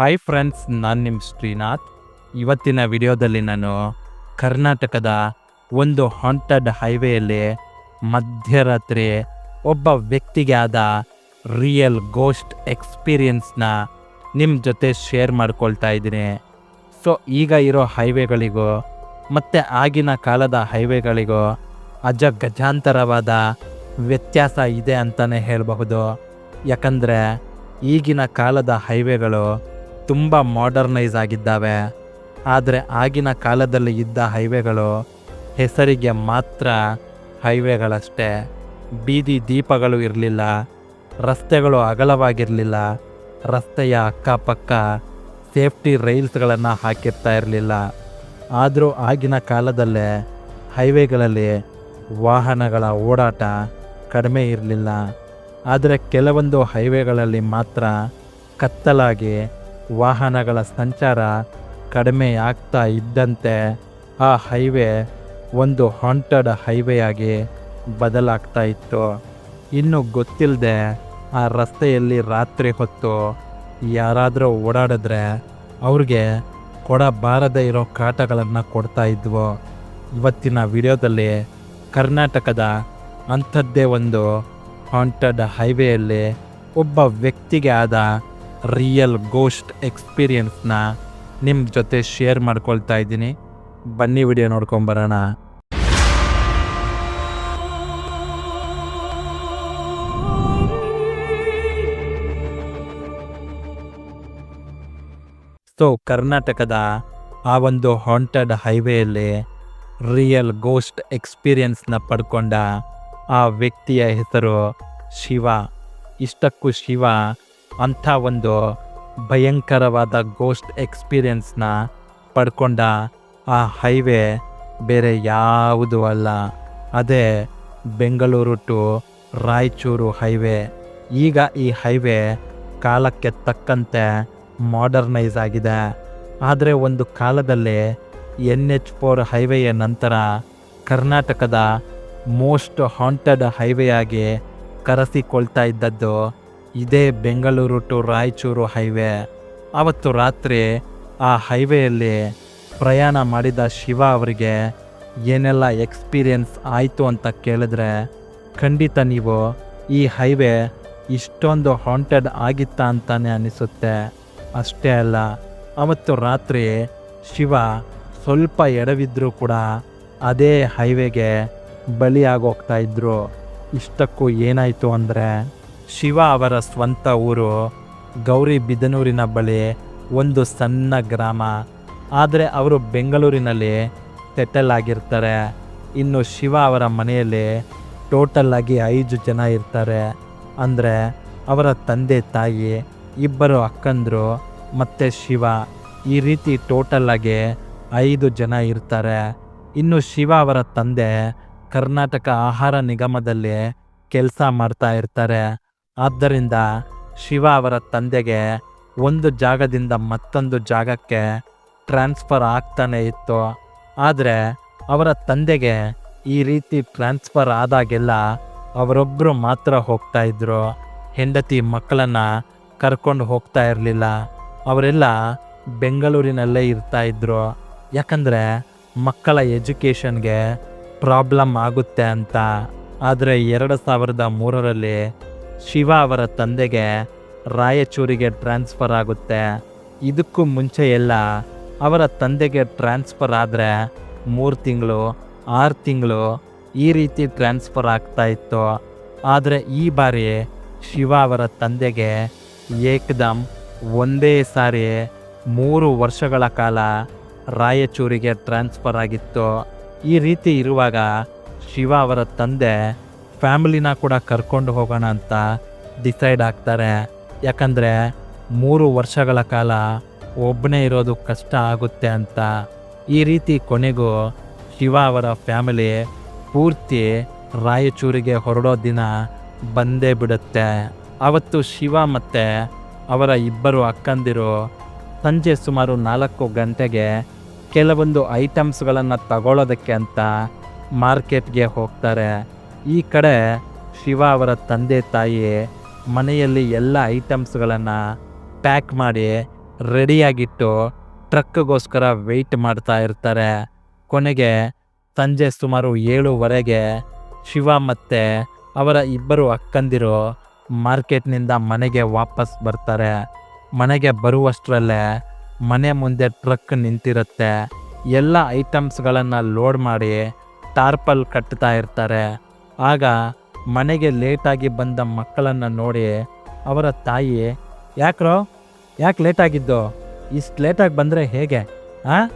Hi friends ನಾನು ನಿಮ್ಮ ಶ್ರೀನಾಥ್. ಇವತ್ತಿನ ವಿಡಿಯೋದಲ್ಲಿ ನಾನು ಕರ್ನಾಟಕದ ಒಂದು ಹಾಂಟೆಡ್ ಹೈವೇಯಲ್ಲಿ ಮಧ್ಯರಾತ್ರಿ ಒಬ್ಬ ವ್ಯಕ್ತಿಗೆ ಆದ ರಿಯಲ್ ಗೋಸ್ಟ್ ಎಕ್ಸ್ಪೀರಿಯನ್ಸ್ನ ನಿಮ್ಮ ಜೊತೆ ಶೇರ್ ಮಾಡ್ಕೊಳ್ತಾ ಇದ್ದೀನಿ. ಸೊ ಈಗ ಇರೋ ಹೈವೇಗಳಿಗೂ ಮತ್ತು ಆಗಿನ ಕಾಲದ ಹೈವೇಗಳಿಗೂ ಅಜ ಗಜಾಂತರವಾದ ವ್ಯತ್ಯಾಸ ಇದೆ ಅಂತಲೇ ಹೇಳಬಹುದು. ಯಾಕಂದರೆ ಈಗಿನ ಕಾಲದ ಹೈವೇಗಳು ತುಂಬ ಮಾಡರ್ನೈಸ್ ಆಗಿದ್ದಾವೆ. ಆದರೆ ಆಗಿನ ಕಾಲದಲ್ಲಿ ಇದ್ದ ಹೈವೇಗಳು ಹೆಸರಿಗೆ ಮಾತ್ರ ಹೈವೇಗಳಷ್ಟೇ. ಬೀದಿ ದೀಪಗಳು ಇರಲಿಲ್ಲ, ರಸ್ತೆಗಳು ಅಗಲವಾಗಿರಲಿಲ್ಲ, ರಸ್ತೆಯ ಅಕ್ಕಪಕ್ಕ ಸೇಫ್ಟಿ ರೈಲ್ಸ್ಗಳನ್ನು ಹಾಕಿರ್ತಾ ಇರಲಿಲ್ಲ. ಆದರೂ ಆಗಿನ ಕಾಲದಲ್ಲೇ ಹೈವೇಗಳಲ್ಲಿ ವಾಹನಗಳ ಓಡಾಟ ಕಡಿಮೆ ಇರಲಿಲ್ಲ. ಆದರೆ ಕೆಲವೊಂದು ಹೈವೇಗಳಲ್ಲಿ ಮಾತ್ರ ಕತ್ತಲಾಗಿ ವಾಹನಗಳ ಸಂಚಾರ ಕಡಿಮೆ ಆಗ್ತಾ ಇದ್ದಂತೆ ಆ ಹೈವೇ ಒಂದು ಹಾಂಟೆಡ್ ಹೈವೇಯಾಗಿ ಬದಲಾಗ್ತಾ ಇತ್ತು. ಇನ್ನು ಗೊತ್ತಿಲ್ಲದೆ ಆ ರಸ್ತೆಯಲ್ಲಿ ರಾತ್ರಿ ಹೊತ್ತು ಯಾರಾದರೂ ಓಡಾಡಿದ್ರೆ ಅವ್ರಿಗೆ ಕೊಡಬಾರದೇ ಇರೋ ಕಾಟಗಳನ್ನು ಕೊಡ್ತಾ ಇದ್ವು. ಇವತ್ತಿನ ವಿಡಿಯೋದಲ್ಲಿ ಕರ್ನಾಟಕದ ಅಂಥದ್ದೇ ಒಂದು ಹಾಂಟೆಡ್ ಹೈವೇಯಲ್ಲಿ ಒಬ್ಬ ವ್ಯಕ್ತಿಗೆ ಆದ ರಿಯಲ್ ಗೋಸ್ಟ್ ಎಕ್ಸ್ಪೀರಿಯನ್ಸ್ನ ನಿಮ್ಮ ಜೊತೆ ಶೇರ್ ಮಾಡ್ಕೊಳ್ತಾ ಇದ್ದೀನಿ. ಬನ್ನಿ ವಿಡಿಯೋ ನೋಡ್ಕೊಂಬರೋಣ ಸೊ ಕರ್ನಾಟಕದ ಆ ಒಂದು ಹಾಂಟೆಡ್ ಹೈವೇಯಲ್ಲಿ ರಿಯಲ್ ಗೋಸ್ಟ್ ಎಕ್ಸ್ಪೀರಿಯನ್ಸ್ನ ಪಡ್ಕೊಂಡ ಆ ವ್ಯಕ್ತಿಯ ಹೆಸರು ಶಿವ. ಇಷ್ಟಕ್ಕೂ ಶಿವ ಅಂಥ ಒಂದು ಭಯಂಕರವಾದ ಗೋಸ್ಟ್ ಎಕ್ಸ್ಪೀರಿಯನ್ಸ್ನ ಪಡ್ಕೊಂಡ ಆ ಹೈವೇ ಬೇರೆ ಯಾವುದೂ ಅಲ್ಲ. ಅದೇ ಬೆಂಗಳೂರು ಟು ರಾಯಚೂರು ಹೈವೇ. ಈಗ ಈ ಹೈವೇ ಕಾಲಕ್ಕೆ ತಕ್ಕಂತೆ ಮಾಡರ್ನೈಸ್ ಆಗಿದೆ. ಆದರೆ ಒಂದು ಕಾಲದಲ್ಲಿ ಎನ್ ಎಚ್ ಫೋರ್ ಹೈವೇಯ ನಂತರ ಕರ್ನಾಟಕದ ಮೋಸ್ಟ್ ಹಾಂಟೆಡ್ ಹೈವೇ ಆಗಿ ಕರೆಸಿಕೊಳ್ತಾ ಇದ್ದದ್ದು ಇದೇ ಬೆಂಗಳೂರು ಟು ರಾಯಚೂರು ಹೈವೇ. ಆವತ್ತು ರಾತ್ರಿ ಆ ಹೈವೇಯಲ್ಲಿ ಪ್ರಯಾಣ ಮಾಡಿದ ಶಿವ ಅವರಿಗೆ ಏನೆಲ್ಲ ಎಕ್ಸ್ಪೀರಿಯನ್ಸ್ ಆಯಿತು ಅಂತ ಕೇಳಿದ್ರೆ, ಖಂಡಿತ ನೀವು ಈ ಹೈವೇ ಇಷ್ಟೊಂದು ಹಾಂಟೆಡ್ ಆಗಿತ್ತಾ ಅಂತಾನೆ ಅನಿಸುತ್ತೆ. ಅಷ್ಟೇ ಅಲ್ಲ, ಅವತ್ತು ರಾತ್ರಿ ಶಿವ ಸ್ವಲ್ಪ ಎಡವಿದ್ರೂ ಕೂಡ ಅದೇ ಹೈವೇಗೆ ಬಲಿಯಾಗೋಗ್ತಾ ಇದ್ರು. ಇಷ್ಟಕ್ಕೂ ಏನಾಯಿತು ಅಂದರೆ ಶಿವ ಅವರ ಸ್ವಂತ ಊರು ಗೌರಿ ಬಿದನೂರಿನ ಬಳಿ ಒಂದು ಸಣ್ಣ ಗ್ರಾಮ. ಆದರೆ ಅವರು ಬೆಂಗಳೂರಿನಲ್ಲಿ ಸೆಟಲ್ ಆಗಿರ್ತಾರೆ. ಇನ್ನು ಶಿವ ಅವರ ಮನೆಯಲ್ಲಿ ಟೋಟಲ್ ಆಗಿ ಐದು ಜನ ಇರ್ತಾರೆ. ಅಂದರೆ ಅವರ ತಂದೆ ತಾಯಿ, ಇಬ್ಬರು ಅಕ್ಕಂದರು ಮತ್ತು ಶಿವ. ಈ ರೀತಿ ಟೋಟಲ್ ಆಗಿ ಐದು ಜನ ಇರ್ತಾರೆ. ಇನ್ನು ಶಿವ ಅವರ ತಂದೆ ಕರ್ನಾಟಕ ಆಹಾರ ನಿಗಮದಲ್ಲಿ ಕೆಲಸ ಮಾಡ್ತಾ ಇರ್ತಾರೆ. ಆದ್ದರಿಂದ ಶಿವ ಅವರ ತಂದೆಗೆ ಒಂದು ಜಾಗದಿಂದ ಮತ್ತೊಂದು ಜಾಗಕ್ಕೆ ಟ್ರಾನ್ಸ್ಫರ್ ಆಗ್ತಾನೆ ಇತ್ತು. ಆದರೆ ಅವರ ತಂದೆಗೆ ಈ ರೀತಿ ಟ್ರಾನ್ಸ್ಫರ್ ಆದಾಗೆಲ್ಲ ಅವರೊಬ್ಬರು ಮಾತ್ರ ಹೋಗ್ತಾ ಇದ್ರು. ಹೆಂಡತಿ ಮಕ್ಕಳನ್ನು ಕರ್ಕೊಂಡು ಹೋಗ್ತಾ ಇರಲಿಲ್ಲ. ಅವರೆಲ್ಲ ಬೆಂಗಳೂರಿನಲ್ಲೇ ಇರ್ತಾ ಇದ್ರು. ಯಾಕಂದರೆ ಮಕ್ಕಳ ಎಜುಕೇಷನ್ಗೆ ಪ್ರಾಬ್ಲಮ್ ಆಗುತ್ತೆ ಅಂತ. ಆದರೆ ಎರಡು ಸಾವಿರದ ಮೂರರಲ್ಲಿ ಶಿವ ಅವರ ತಂದೆಗೆ ರಾಯಚೂರಿಗೆ ಟ್ರಾನ್ಸ್ಫರ್ ಆಗುತ್ತೆ. ಇದಕ್ಕೂ ಮುಂಚೆ ಎಲ್ಲ ಅವರ ತಂದೆಗೆ ಟ್ರಾನ್ಸ್ಫರ್ ಆದರೆ ಮೂರು ತಿಂಗಳು, ಆರು ತಿಂಗಳು ಈ ರೀತಿ ಟ್ರಾನ್ಸ್ಫರ್ ಆಗ್ತಾ ಇತ್ತು. ಆದರೆ ಈ ಬಾರಿ ಶಿವ ಅವರ ತಂದೆಗೆ ಏಕದಮ್ ಒಂದೇ ಸಾರಿ ಮೂರು ವರ್ಷಗಳ ಕಾಲ ರಾಯಚೂರಿಗೆ ಟ್ರಾನ್ಸ್ಫರ್ ಆಗಿತ್ತು. ಈ ರೀತಿ ಇರುವಾಗ ಶಿವ ಅವರ ತಂದೆ ಫ್ಯಾಮಿಲಿನ ಕೂಡ ಕರ್ಕೊಂಡು ಹೋಗೋಣ ಅಂತ ಡಿಸೈಡ್ ಆಗ್ತಾರೆ. ಯಾಕಂದರೆ ಮೂರು ವರ್ಷಗಳ ಕಾಲ ಒಬ್ಬನೇ ಇರೋದು ಕಷ್ಟ ಆಗುತ್ತೆ ಅಂತ ಈ ರೀತಿ ಕೊನೆಗೂ ಶಿವ ಅವರ ಫ್ಯಾಮಿಲಿ ಪೂರ್ತಿ ರಾಯಚೂರಿಗೆ ಹೊರಡೋ ದಿನ ಬಂದೇ ಬಿಡುತ್ತೆ. ಅವತ್ತು ಶಿವ ಮತ್ತು ಅವರ ಇಬ್ಬರು ಅಕ್ಕಂದಿರು ಸಂಜೆ ಸುಮಾರು ನಾಲ್ಕು ಗಂಟೆಗೆ ಕೆಲವೊಂದು ಐಟಮ್ಸ್ಗಳನ್ನು ತಗೊಳ್ಳೋದಕ್ಕೆ ಅಂತ ಮಾರ್ಕೆಟ್ಗೆ ಹೋಗ್ತಾರೆ. ಈ ಕಡೆ ಶಿವ ಅವರ ತಂದೆ ತಾಯಿ ಮನೆಯಲ್ಲಿ ಎಲ್ಲ ಐಟಮ್ಸ್ಗಳನ್ನು ಪ್ಯಾಕ್ ಮಾಡಿ ರೆಡಿಯಾಗಿಟ್ಟು ಟ್ರಕ್ಗೋಸ್ಕರ ವೆಯ್ಟ್ ಮಾಡ್ತಾ ಇರ್ತಾರೆ. ಕೊನೆಗೆ ಸಂಜೆ ಸುಮಾರು ಏಳುವರೆಗೆ ಶಿವ ಮತ್ತು ಅವರ ಇಬ್ಬರು ಅಕ್ಕಂದಿರು ಮಾರ್ಕೆಟ್ನಿಂದ ಮನೆಗೆ ವಾಪಸ್ ಬರ್ತಾರೆ. ಮನೆಗೆ ಬರುವಷ್ಟರಲ್ಲೇ ಮನೆ ಮುಂದೆ ಟ್ರಕ್ ನಿಂತಿರುತ್ತೆ. ಎಲ್ಲ ಐಟಮ್ಸ್ಗಳನ್ನು ಲೋಡ್ ಮಾಡಿ ಟಾರ್ಪಲ್ ಕಟ್ತಾ ಇರ್ತಾರೆ. ಆಗ ಮನೆಗೆ ಲೇಟಾಗಿ ಬಂದ ಮಕ್ಕಳನ್ನು ನೋಡಿ ಅವರ ತಾಯಿ ಯಾಕ್ರೋ ಯಾಕೆ ಲೇಟಾಗಿದ್ದು? ಇಷ್ಟು ಲೇಟಾಗಿ ಬಂದರೆ ಹೇಗೆ? ಆ?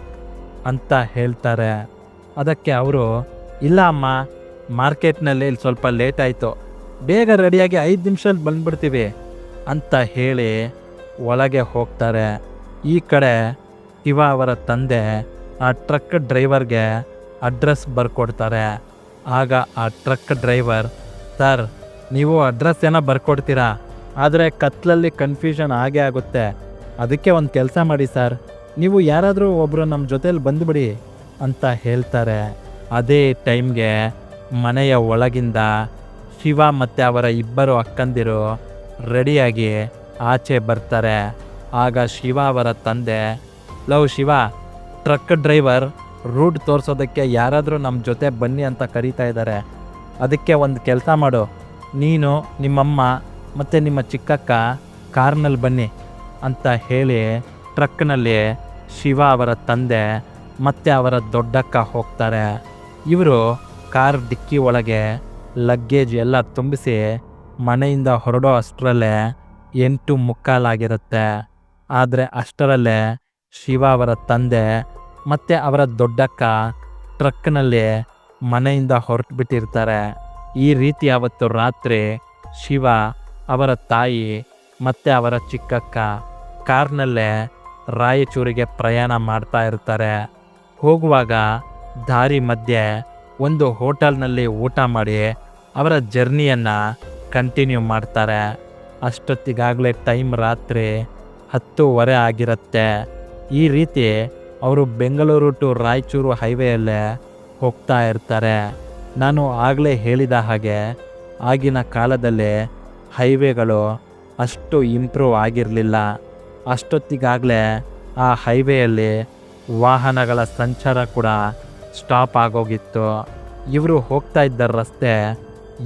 ಅಂತ ಹೇಳ್ತಾರೆ. ಅದಕ್ಕೆ ಅವರು, ಇಲ್ಲ ಅಮ್ಮ, ಮಾರ್ಕೆಟ್ನಲ್ಲಿ ಇಲ್ಲಿ ಸ್ವಲ್ಪ ಲೇಟ್ ಆಯಿತು ಬೇಗ ರೆಡಿಯಾಗಿ ಐದು ನಿಮಿಷದಲ್ಲಿ ಬಂದ್ಬಿಡ್ತೀವಿ ಅಂತ ಹೇಳಿ ಒಳಗೆ ಹೋಗ್ತಾರೆ. ಈ ಕಡೆ ಶಿವ ಅವರ ತಂದೆ ಆ ಟ್ರಕ್ ಡ್ರೈವರ್ಗೆ ಅಡ್ರೆಸ್ ಬರ್ಕೊಡ್ತಾರೆ. ಆಗ ಆ ಟ್ರಕ್ ಡ್ರೈವರ್, ಸರ್, ನೀವು ಅಡ್ರೆಸ್ ಏನೋ ಬರ್ಕೊಡ್ತೀರಾ? ಆದರೆ ಕತ್ಲಲ್ಲಿ ಕನ್ಫ್ಯೂಷನ್ ಆಗೇ ಆಗುತ್ತೆ. ಅದಕ್ಕೆ ಒಂದು ಕೆಲಸ ಮಾಡಿ, ಸರ್. ನೀವು ಯಾರಾದರೂ ಒಬ್ಬರು ನಮ್ಮ ಜೊತೇಲಿ ಬಂದುಬಿಡಿ, ಅಂತ ಹೇಳ್ತಾರೆ. ಅದೇ ಟೈಮ್ಗೆ ಮನೆಯ ಒಳಗಿಂದ ಶಿವ ಮತ್ತು ಅವರ ಇಬ್ಬರು ಅಕ್ಕಂದಿರು ರೆಡಿಯಾಗಿ ಆಚೆ ಬರ್ತಾರೆ. ಆಗ ಶಿವ ಅವರ ತಂದೆ, love Shiva, truck driver route ತೋರಿಸೋದಕ್ಕೆ ಯಾರಾದರೂ ನಮ್ಮ ಜೊತೆ ಬನ್ನಿ ಅಂತ ಕರೀತಾ ಇದ್ದಾರೆ ಅದಕ್ಕೆ ಒಂದು ಕೆಲಸ ಮಾಡು. ನೀನು, ನಿಮ್ಮಮ್ಮ ಮತ್ತು ನಿಮ್ಮ ಚಿಕ್ಕಕ್ಕ ಕಾರ್ನಲ್ಲಿ ಬನ್ನಿ ಅಂತ ಹೇಳಿ ಟ್ರಕ್ನಲ್ಲಿ ಶಿವ ಅವರ ತಂದೆ ಮತ್ತು ಅವರ ದೊಡ್ಡಕ್ಕ ಹೋಗ್ತಾರೆ. ಇವರು ಕಾರ್ ಡಿಕ್ಕಿ ಒಳಗೆ ಲಗ್ಗೇಜ್ ಎಲ್ಲ ತುಂಬಿಸಿ ಮನೆಯಿಂದ ಹೊರಡೋ ಅಷ್ಟರಲ್ಲೇ ಎಂಟು ಮುಕ್ಕಾಲಾಗಿರುತ್ತೆ. ಆದರೆ ಅಷ್ಟರಲ್ಲೇ ಶಿವ ಅವರ ತಂದೆ ಮತ್ತು ಅವರ ದೊಡ್ಡಕ್ಕ ಟ್ರಕ್ನಲ್ಲಿ ಮನೆಯಿಂದ ಹೊರಟು ಬಿಟ್ಟಿರ್ತಾರೆ ಈ ರೀತಿ ಅವತ್ತು ರಾತ್ರಿ ಶಿವ, ಅವರ ತಾಯಿ ಮತ್ತು ಅವರ ಚಿಕ್ಕಕ್ಕ ಕಾರ್ನಲ್ಲೇ ರಾಯಚೂರಿಗೆ ಪ್ರಯಾಣ ಮಾಡ್ತಾ ಇರ್ತಾರೆ. ಹೋಗುವಾಗ ದಾರಿ ಮಧ್ಯೆ ಒಂದು ಹೋಟೆಲ್ನಲ್ಲಿ ಊಟ ಮಾಡಿ ಅವರ ಜರ್ನಿಯನ್ನು ಕಂಟಿನ್ಯೂ ಮಾಡ್ತಾರೆ. ಅಷ್ಟೊತ್ತಿಗಾಗಲೇ ಟೈಮ್ ರಾತ್ರಿ ಹತ್ತೂವರೆ ಆಗಿರುತ್ತೆ. ಈ ರೀತಿ ಅವರು ಬೆಂಗಳೂರು ಟು ರಾಯಚೂರು ಹೈವೇಯಲ್ಲೇ ಹೋಗ್ತಾ ಇರ್ತಾರೆ. ನಾನು ಆಗಲೇ ಹೇಳಿದ ಹಾಗೆ ಆಗಿನ ಕಾಲದಲ್ಲಿ ಹೈವೇಗಳು ಅಷ್ಟು ಇಂಪ್ರೂವ್ ಆಗಿರಲಿಲ್ಲ. ಅಷ್ಟೊತ್ತಿಗಾಗಲೇ ಆ ಹೈವೇಯಲ್ಲಿ ವಾಹನಗಳ ಸಂಚಾರ ಕೂಡ ಸ್ಟಾಪ್ ಆಗೋಗಿತ್ತು. ಇವರು ಹೋಗ್ತಾ ಇದ್ದ ರಸ್ತೆ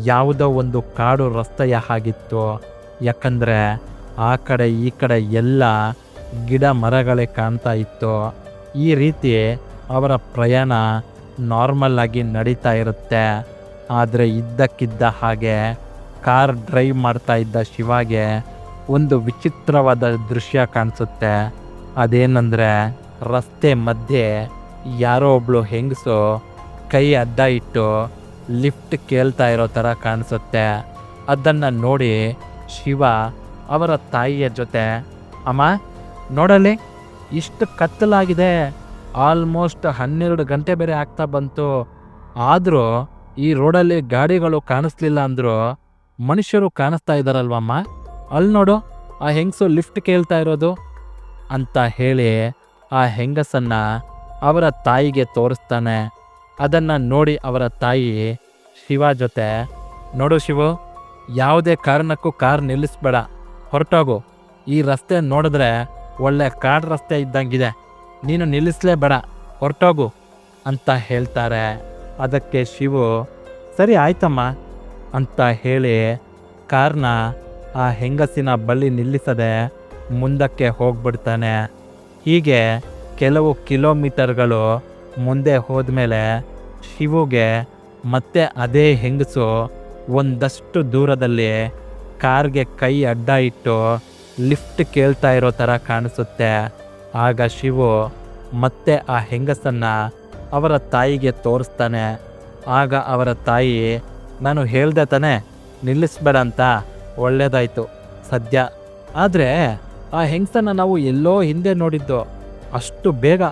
ಯಾವುದೋ ಒಂದು ಕಾಡು ರಸ್ತೆಯ ಹಾಗಿತ್ತು. ಯಾಕಂದರೆ ಆ ಕಡೆ ಈ ಕಡೆ ಎಲ್ಲ ಗಿಡ ಮರಗಳೇ ಕಾಣ್ತಾ ಇತ್ತು. ಈ ರೀತಿ ಅವರ ಪ್ರಯಾಣ ನಾರ್ಮಲ್ ಆಗಿ ನಡೀತಾ ಇರುತ್ತೆ. ಆದರೆ ಇದ್ದಕ್ಕಿದ್ದ ಹಾಗೆ ಕಾರ್ ಡ್ರೈವ್ ಮಾಡ್ತಾ ಇದ್ದ ಶಿವಾಗೆ ಒಂದು ವಿಚಿತ್ರವಾದ ದೃಶ್ಯ ಕಾಣಿಸುತ್ತೆ. ಅದೇನಂದರೆ ರಸ್ತೆ ಮಧ್ಯೆ ಯಾರೋ ಒಬ್ಳು ಹೆಂಗಸು ಕೈ ಅಡ್ಡ ಇಟ್ಟು ಲಿಫ್ಟ್ ಕೇಳ್ತಾ ಇರೋ ಥರ ಕಾಣಿಸುತ್ತೆ. ಅದನ್ನು ನೋಡಿ ಶಿವ ಅವರ ತಾಯಿಯ ಜೊತೆ, ಅಮ್ಮ ನೋಡಲಿ ಇಷ್ಟು ಕತ್ತಲಾಗಿದೆ. ಆಲ್ಮೋಸ್ಟ್ ಹನ್ನೆರಡು ಗಂಟೆ ಬೇರೆ ಆಗ್ತಾ ಬಂತು. ಆದರೂ ಈ ರೋಡಲ್ಲಿ ಗಾಡಿಗಳು ಕಾಣಿಸ್ಲಿಲ್ಲ ಅಂದರೂ ಮನುಷ್ಯರು ಕಾಣಿಸ್ತಾ ಇದ್ದಾರಲ್ವಮ್ಮ? ಅಲ್ಲಿ ನೋಡು, ಆ ಹೆಂಗಸು ಲಿಫ್ಟ್ ಕೇಳ್ತಾ ಇರೋದು ಅಂತ ಹೇಳಿ ಆ ಹೆಂಗಸನ್ನ ಅವರ ತಾಯಿಗೆ ತೋರಿಸ್ತಾನೆ. ಅದನ್ನು ನೋಡಿ ಅವರ ತಾಯಿ ಶಿವ ಜೊತೆ, ನೋಡು ಶಿವು, ಯಾವುದೇ ಕಾರಣಕ್ಕೂ ಕಾರ್ ನಿಲ್ಲಿಸ್ಬೇಡ. ಹೊರಟೋಗು. ಈ ರಸ್ತೆ ನೋಡಿದ್ರೆ ಒಳ್ಳೆ ಕಾಡು ರಸ್ತೆ ಇದ್ದಂಗಿದೆ. ನೀನು ನಿಲ್ಲಿಸ್ಲೇಬೇಡ, ಹೊರಟೋಗು ಅಂತ ಹೇಳ್ತಾರೆ. ಅದಕ್ಕೆ ಶಿವು, ಸರಿ ಆಯ್ತಮ್ಮ ಅಂತ ಹೇಳಿ ಕಾರ್ನ ಆ ಹೆಂಗಸಿನ ಬಳಿ ನಿಲ್ಲಿಸದೆ ಮುಂದಕ್ಕೆ ಹೋಗ್ಬಿಡ್ತಾನೆ. ಹೀಗೆ ಕೆಲವು ಕಿಲೋಮೀಟರ್ಗಳು ಮುಂದೆ ಹೋದ್ಮೇಲೆ ಶಿವುಗೆ ಮತ್ತೆ ಅದೇ ಹೆಂಗಸು ಒಂದಷ್ಟು ದೂರದಲ್ಲಿ ಕಾರ್ಗೆ ಕೈ ಅಡ್ಡ ಇಟ್ಟು ಲಿಫ್ಟ್ ಕೇಳ್ತಾ ಇರೋ ಥರ ಕಾಣಿಸುತ್ತೆ. ಆಗ ಶಿವು ಮತ್ತೆ ಆ ಹೆಂಗಸನ್ನು ಅವರ ತಾಯಿಗೆ ತೋರಿಸ್ತಾನೆ. ಆಗ ಅವರ ತಾಯಿ, ನಾನು ಹೇಳ್ದೆ ತಾನೆ, ನಿಲ್ಲಿಸ್ಬೇಡ ಅಂತ. ಒಳ್ಳೇದಾಯಿತು ಸದ್ಯ. ಆದರೆ ಆ ಹೆಂಗಸನ್ನು ನಾವು ಎಲ್ಲೋ ಹಿಂದೆ ನೋಡಿದ್ದು ಅಷ್ಟು ಬೇಗ.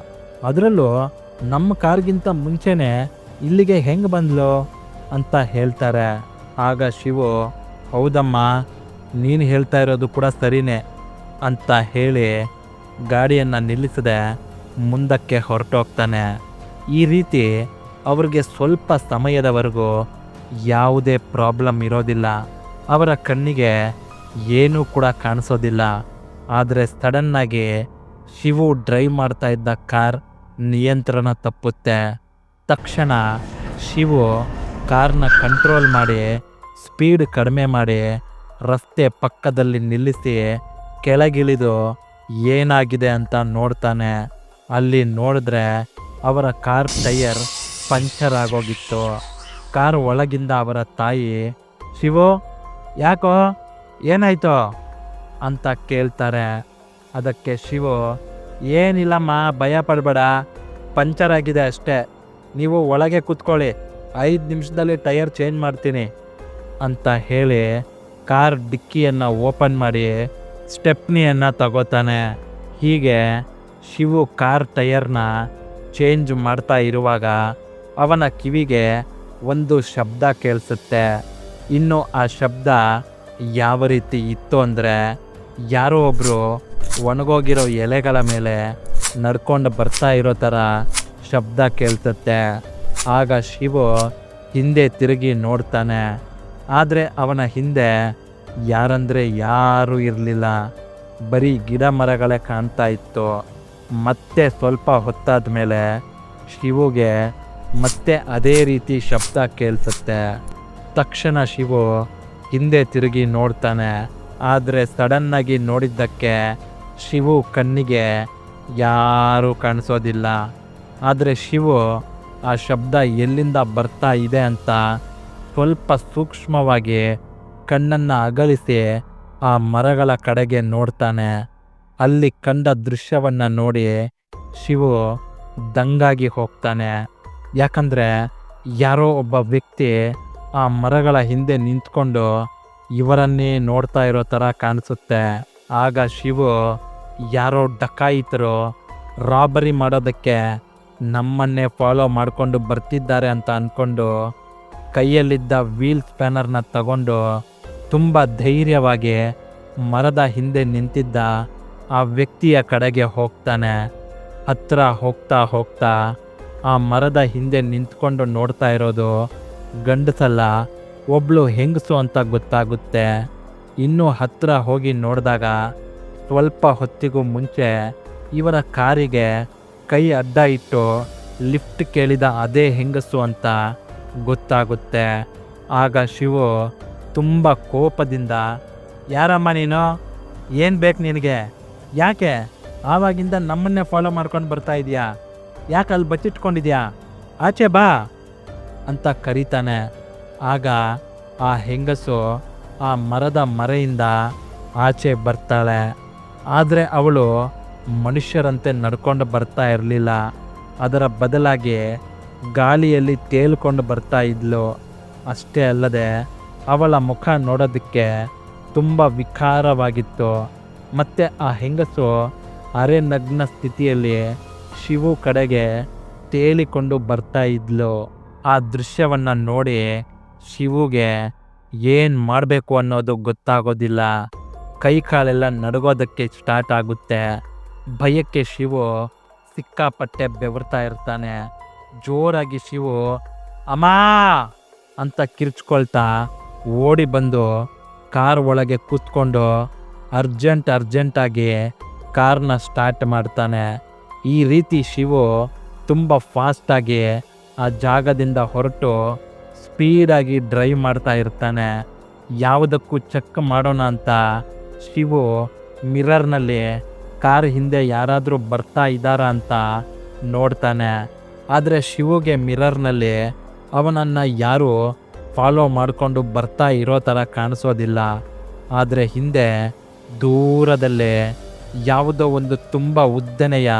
ಅದರಲ್ಲೂ ನಮ್ಮ ಕಾರ್ಗಿಂತ ಮುಂಚೆನೆ ಇಲ್ಲಿಗೆ ಹೆಂಗೆ ಬಂದ್ಲು ಅಂತ ಹೇಳ್ತಾರೆ. ಆಗ ಶಿವು, ಹೌದಮ್ಮ ನೀನು ಹೇಳ್ತಾ ಇರೋದು ಕೂಡ ಸರಿನೇ ಅಂತ ಹೇಳಿ ಗಾಡಿಯನ್ನು ನಿಲ್ಲಿಸದೆ ಮುಂದಕ್ಕೆ ಹೊರಟೋಗ್ತಾನೆ. ಈ ರೀತಿ ಅವ್ರಿಗೆ ಸ್ವಲ್ಪ ಸಮಯದವರೆಗೂ ಯಾವುದೇ ಪ್ರಾಬ್ಲಮ್ ಇರೋದಿಲ್ಲ. ಅವರ ಕಣ್ಣಿಗೆ ಏನೂ ಕೂಡ ಕಾಣಿಸೋದಿಲ್ಲ. ಆದರೆ ಸಡನ್ನಾಗಿ ಶಿವು ಡ್ರೈವ್ ಮಾಡ್ತಾ ಇದ್ದ ಕಾರ್ ನಿಯಂತ್ರಣ ತಪ್ಪುತ್ತೆ. ತಕ್ಷಣ ಶಿವು ಕಾರ್ನ ಕಂಟ್ರೋಲ್ ಮಾಡಿ, ಸ್ಪೀಡ್ ಕಡಿಮೆ ಮಾಡಿ ರಸ್ತೆ ಪಕ್ಕದಲ್ಲಿ ನಿಲ್ಲಿಸಿ ಕೆಳಗಿಳಿದು ಏನಾಗಿದೆ ಅಂತ ನೋಡ್ತಾನೆ. ಅಲ್ಲಿ ನೋಡಿದ್ರೆ ಅವರ ಕಾರ್ ಟೈಯರ್ ಪಂಚರ್ ಆಗೋಗಿತ್ತು. ಕಾರ್ ಒಳಗಿಂದ ಅವರ ತಾಯಿ, ಶಿವು, ಯಾಕೋ? ಏನಾಯ್ತು? ಅಂತ ಕೇಳ್ತಾರೆ. ಅದಕ್ಕೆ ಶಿವು, ಏನಿಲ್ಲಮ್ಮ, ಭಯ ಪಡಬೇಡ. ಪಂಚರ್ ಆಗಿದೆ ಅಷ್ಟೇ. ನೀವು ಒಳಗೆ ಕೂತ್ಕೊಳ್ಳಿ. ಐದು ನಿಮಿಷದಲ್ಲಿ ಟೈರ್ ಚೇಂಜ್ ಮಾಡ್ತೀನಿ. ಅಂತ ಹೇಳಿ ಕಾರ್ ಡಿಕ್ಕಿಯನ್ನು ಓಪನ್ ಮಾಡಿ ಸ್ಟೆಪ್ನಿಯನ್ನು ತಗೋತಾನೆ. ಹೀಗೆ ಶಿವು ಕಾರ್ ಟಯರ್ನ ಚೇಂಜ್ ಮಾಡ್ತಾ ಇರುವಾಗ ಅವನ ಕಿವಿಗೆ ಒಂದು ಶಬ್ದ ಕೇಳಿಸುತ್ತೆ. ಇನ್ನು ಆ ಶಬ್ದ ಯಾವ ರೀತಿ ಇತ್ತು ಅಂದರೆ ಯಾರೋ ಒಬ್ಬರು ಒಣಗೋಗಿರೋ ಎಲೆಗಳ ಮೇಲೆ ನಡ್ಕೊಂಡು ಬರ್ತಾ ಇರೋ ಥರ ಶಬ್ದ ಕೇಳ್ತತ್ತೆ ಆಗ ಶಿವು ಹಿಂದೆ ತಿರುಗಿ ನೋಡ್ತಾನೆ. ಆದರೆ ಅವನ ಹಿಂದೆ ಯಾರಂದರೆ ಯಾರೂ ಇರಲಿಲ್ಲ. ಬರೀ ಗಿಡ ಮರಗಳೇ ಕಾಣ್ತಾ ಇತ್ತು. ಮತ್ತೆ ಸ್ವಲ್ಪ ಹೊತ್ತಾದ ಮೇಲೆ ಶಿವುಗೆ ಮತ್ತೆ ಅದೇ ರೀತಿ ಶಬ್ದ ಕೇಳಿಸುತ್ತೆ. ತಕ್ಷಣ ಶಿವು ಹಿಂದೆ ತಿರುಗಿ ನೋಡ್ತಾನೆ. ಆದರೆ ಸಡನ್ನಾಗಿ ನೋಡಿದ್ದಕ್ಕೆ ಶಿವು ಕಣ್ಣಿಗೆ ಯಾರೂ ಕಾಣಿಸೋದಿಲ್ಲ. ಆದರೆ ಶಿವು ಆ ಶಬ್ದ ಎಲ್ಲಿಂದ ಬರ್ತಾ ಇದೆ ಅಂತ ಸ್ವಲ್ಪ ಸೂಕ್ಷ್ಮವಾಗಿ ಕಣ್ಣನ್ನು ಅಗಲಿಸಿ ಆ ಮರಗಳ ಕಡೆಗೆ ನೋಡ್ತಾನೆ. ಅಲ್ಲಿ ಕಂಡ ದೃಶ್ಯವನ್ನು ನೋಡಿ ಶಿವು ದಂಗಾಗಿ ಹೋಗ್ತಾನೆ. ಯಾಕಂದರೆ ಯಾರೋ ಒಬ್ಬ ವ್ಯಕ್ತಿ ಆ ಮರಗಳ ಹಿಂದೆ ನಿಂತ್ಕೊಂಡು ಇವರನ್ನೇ ನೋಡ್ತಾ ಇರೋ ಥರ ಕಾಣಿಸುತ್ತೆ. ಆಗ ಶಿವು ಯಾರೋ ಡಕಾಯಿತರು ರಾಬರಿ ಮಾಡೋದಕ್ಕೆ ನಮ್ಮನ್ನೇ ಫಾಲೋ ಮಾಡಿಕೊಂಡು ಬರ್ತಿದ್ದಾರೆ ಅಂತ ಅಂದ್ಕೊಂಡು ಕೈಯಲ್ಲಿದ್ದ ವೀಲ್ ಸ್ಪ್ಯಾನರ್ನ ತಗೊಂಡು ತುಂಬ ಧೈರ್ಯವಾಗಿ ಮರದ ಹಿಂದೆ ನಿಂತಿದ್ದ ಆ ವ್ಯಕ್ತಿಯ ಕಡೆಗೆ ಹೋಗ್ತಾನೆ. ಹತ್ರ ಹೋಗ್ತಾ ಹೋಗ್ತಾ ಆ ಮರದ ಹಿಂದೆ ನಿಂತ್ಕೊಂಡು ನೋಡ್ತಾ ಇರೋದು ಗಂಡಸಲ್ಲ, ಒಬ್ಳು ಹೆಂಗಸು ಅಂತ ಗೊತ್ತಾಗುತ್ತೆ. ಇನ್ನೂ ಹತ್ತಿರ ಹೋಗಿ ನೋಡಿದಾಗ ಸ್ವಲ್ಪ ಹೊತ್ತಿಗೂ ಮುಂಚೆ ಇವರ ಕಾರಿಗೆ ಕೈ ಅಡ್ಡ ಇಟ್ಟು ಲಿಫ್ಟ್ ಕೇಳಿದ ಅದೇ ಹೆಂಗಸು ಅಂತ ಗೊತ್ತಾಗುತ್ತೆ. ಆಗ ಶಿವು ತುಂಬ ಕೋಪದಿಂದ, ಯಾರಮ್ಮ ನೀನು? ಏನು ಬೇಕು ನಿನಗೆ? ಯಾಕೆ? ಆವಾಗಿಂದ ನಮ್ಮನ್ನೇ ಫಾಲೋ ಮಾಡ್ಕೊಂಡು ಬರ್ತಾ ಇದೆಯಾ? ಯಾಕೆ ಅಲ್ಲಿ ಬಚ್ಚಿಟ್ಕೊಂಡಿದ್ಯಾ? ಆಚೆ ಬಾ ಅಂತ ಕರೀತಾನೆ. ಆಗ ಆ ಹೆಂಗಸು ಆ ಮರದ ಮರೆಯಿಂದ ಆಚೆ ಬರ್ತಾಳೆ. ಆದರೆ ಅವಳು ಮನುಷ್ಯರಂತೆ ನಡ್ಕೊಂಡು ಬರ್ತಾ ಇರಲಿಲ್ಲ. ಅದರ ಬದಲಾಗಿ ಗಾಳಿಯಲ್ಲಿ ತೇಲ್ಕೊಂಡು ಬರ್ತಾ ಇದ್ಲು. ಅಷ್ಟೇ ಅಲ್ಲದೆ ಅವಳ ಮುಖ ನೋಡೋದಕ್ಕೆ ತುಂಬ ವಿಕಾರವಾಗಿತ್ತು. ಮತ್ತು ಆ ಹೆಂಗಸು ಅರೆ ನಗ್ನ ಸ್ಥಿತಿಯಲ್ಲಿ ಶಿವು ಕಡೆಗೆ ತೇಲಿಕೊಂಡು ಬರ್ತಾ ಇದ್ಲು. ಆ ದೃಶ್ಯವನ್ನು ನೋಡಿ ಶಿವುಗೆ ಏನು ಮಾಡಬೇಕು ಅನ್ನೋದು ಗೊತ್ತಾಗೋದಿಲ್ಲ. ಕೈ ಕಾಲೆಲ್ಲ ನಡಗೋದಕ್ಕೆ ಸ್ಟಾರ್ಟ್ ಆಗುತ್ತೆ. ಭಯಕ್ಕೆ ಶಿವು ಸಿಕ್ಕಾಪಟ್ಟೆ ಬೆವರ್ತಾ ಇರ್ತಾನೆ. ಜೋರಾಗಿ ಶಿವು, ಅಮ್ಮ! ಅಂತ ಕಿರ್ಚ್ಕೊಳ್ತಾ ಓಡಿ ಬಂದು ಕಾರ್ ಒಳಗೆ ಕೂತ್ಕೊಂಡು ಅರ್ಜೆಂಟ್ ಅರ್ಜೆಂಟಾಗಿ ಕಾರ್ನ ಸ್ಟಾರ್ಟ್ ಮಾಡ್ತಾನೆ. ಈ ರೀತಿ ಶಿವು ತುಂಬ ಫಾಸ್ಟಾಗಿ ಆ ಜಾಗದಿಂದ ಹೊರಟು ಸ್ಪೀಡಾಗಿ ಡ್ರೈವ್ ಮಾಡ್ತಾ ಇರ್ತಾನೆ. ಯಾವುದಕ್ಕೂ ಚೆಕ್ ಮಾಡೋಣ ಅಂತ ಶಿವು ಮಿರರ್ನಲ್ಲಿ ಕಾರ್ ಹಿಂದೆ ಯಾರಾದರೂ ಬರ್ತಾ ಇದ್ದಾರಾ ಅಂತ ನೋಡ್ತಾನೆ. ಆದರೆ ಶಿವಗೆ ಮಿರರ್ನಲ್ಲಿ ಅವನನ್ನು ಯಾರು ಫಾಲೋ ಮಾಡಿಕೊಂಡು ಬರ್ತಾ ಇರೋ ಥರ ಕಾಣಿಸೋದಿಲ್ಲ. ಆದರೆ ಹಿಂದೆ ದೂರದಲ್ಲೇ ಯಾವುದೋ ಒಂದು ತುಂಬ ಉದ್ದನೆಯ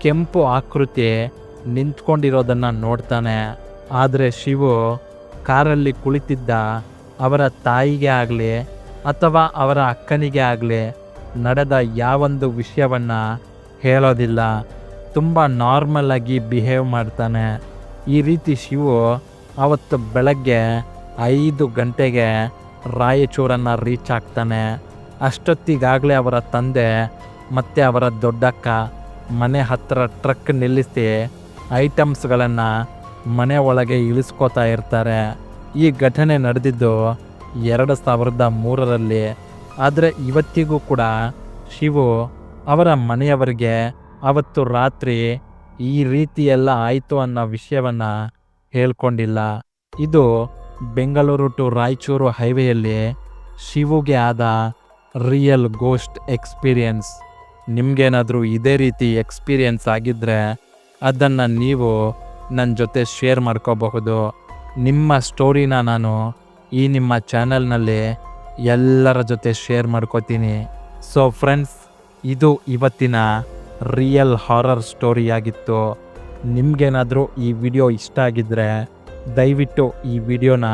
ಕೆಂಪು ಆಕೃತಿ ನಿಂತ್ಕೊಂಡಿರೋದನ್ನು ನೋಡ್ತಾನೆ. ಆದರೆ ಶಿವು ಕಾರಲ್ಲಿ ಕುಳಿತಿದ್ದ ಅವರ ತಾಯಿಗೆ ಆಗಲಿ ಅಥವಾ ಅವರ ಅಕ್ಕನಿಗೆ ಆಗಲಿ ನಡೆದ ಯಾವೊಂದು ವಿಷಯವನ್ನು ಹೇಳೋದಿಲ್ಲ. ತುಂಬ ನಾರ್ಮಲ್ ಆಗಿ ಬಿಹೇವ್ ಮಾಡ್ತಾನೆ. ಈ ರೀತಿ ಶಿವು ಅವತ್ತು ಬೆಳಗ್ಗೆ ಐದು ಗಂಟೆಗೆ ರಾಯಚೂರನ್ನು ರೀಚ್ ಆಗ್ತಾನೆ. ಅಷ್ಟೊತ್ತಿಗಾಗಲೇ ಅವರ ತಂದೆ ಮತ್ತು ಅವರ ದೊಡ್ಡಕ್ಕ ಮನೆ ಹತ್ತಿರ ಟ್ರಕ್ ನಿಲ್ಲಿಸಿ ಐಟಮ್ಸ್ಗಳನ್ನು ಮನೆ ಒಳಗೆ ಇಳಿಸ್ಕೋತಾ ಇರ್ತಾರೆ. ಈ ಘಟನೆ ನಡೆದಿದ್ದು ಎರಡು ಸಾವಿರದ ಮೂರರಲ್ಲಿ. ಆದರೆ ಇವತ್ತಿಗೂ ಕೂಡ ಶಿವು ಅವರ ಮನೆಯವರಿಗೆ ಅವತ್ತು ರಾತ್ರಿ ಈ ರೀತಿ ಎಲ್ಲ ಆಯಿತು ಅನ್ನೋ ವಿಷಯವನ್ನು ಹೇಳ್ಕೊಂಡಿಲ್ಲ. ಇದು ಬೆಂಗಳೂರು ಟು ರಾಯಚೂರು ಹೈವೇಯಲ್ಲಿ ಶಿವುಗೆ ಆದ ರಿಯಲ್ ಗೋಸ್ಟ್ ಎಕ್ಸ್ಪೀರಿಯನ್ಸ್. ನಿಮಗೇನಾದರೂ ಇದೇ ರೀತಿ ಎಕ್ಸ್ಪೀರಿಯನ್ಸ್ ಆಗಿದ್ದರೆ ಅದನ್ನು ನೀವು ನನ್ನ ಜೊತೆ ಶೇರ್ ಮಾಡ್ಕೋಬಹುದು. ನಿಮ್ಮ ಸ್ಟೋರಿನ ನಾನು ಈ ನಿಮ್ಮ ಚಾನಲ್ನಲ್ಲಿ ಎಲ್ಲರ ಜೊತೆ ಶೇರ್ ಮಾಡ್ಕೋತೀನಿ. ಸೊ ಫ್ರೆಂಡ್ಸ್ ಇದು ಇವತ್ತಿನ ರಿಯಲ್ ಹಾರರ್ ಸ್ಟೋರಿ ಆಗಿತ್ತು, ನಿಮಗೇನಾದರೂ ಈ ವಿಡಿಯೋ ಇಷ್ಟ ಆಗಿದ್ದರೆ ದಯವಿಟ್ಟು ಈ ವಿಡಿಯೋನ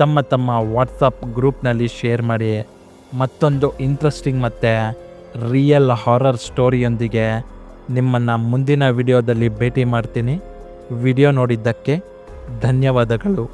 ತಮ್ಮ ತಮ್ಮ ವಾಟ್ಸಪ್ ಗ್ರೂಪ್ನಲ್ಲಿ ಶೇರ್ ಮಾಡಿ, ಮತ್ತೊಂದು ಇಂಟ್ರೆಸ್ಟಿಂಗ್ ಮತ್ತು ರಿಯಲ್ ಹಾರರ್ ಸ್ಟೋರಿಯೊಂದಿಗೆ ನಿಮ್ಮನ್ನು ಮುಂದಿನ ವಿಡಿಯೋದಲ್ಲಿ ಭೇಟಿ ಮಾಡ್ತೀನಿ. ವಿಡಿಯೋ ನೋಡಿದ್ದಕ್ಕೆ ಧನ್ಯವಾದಗಳು.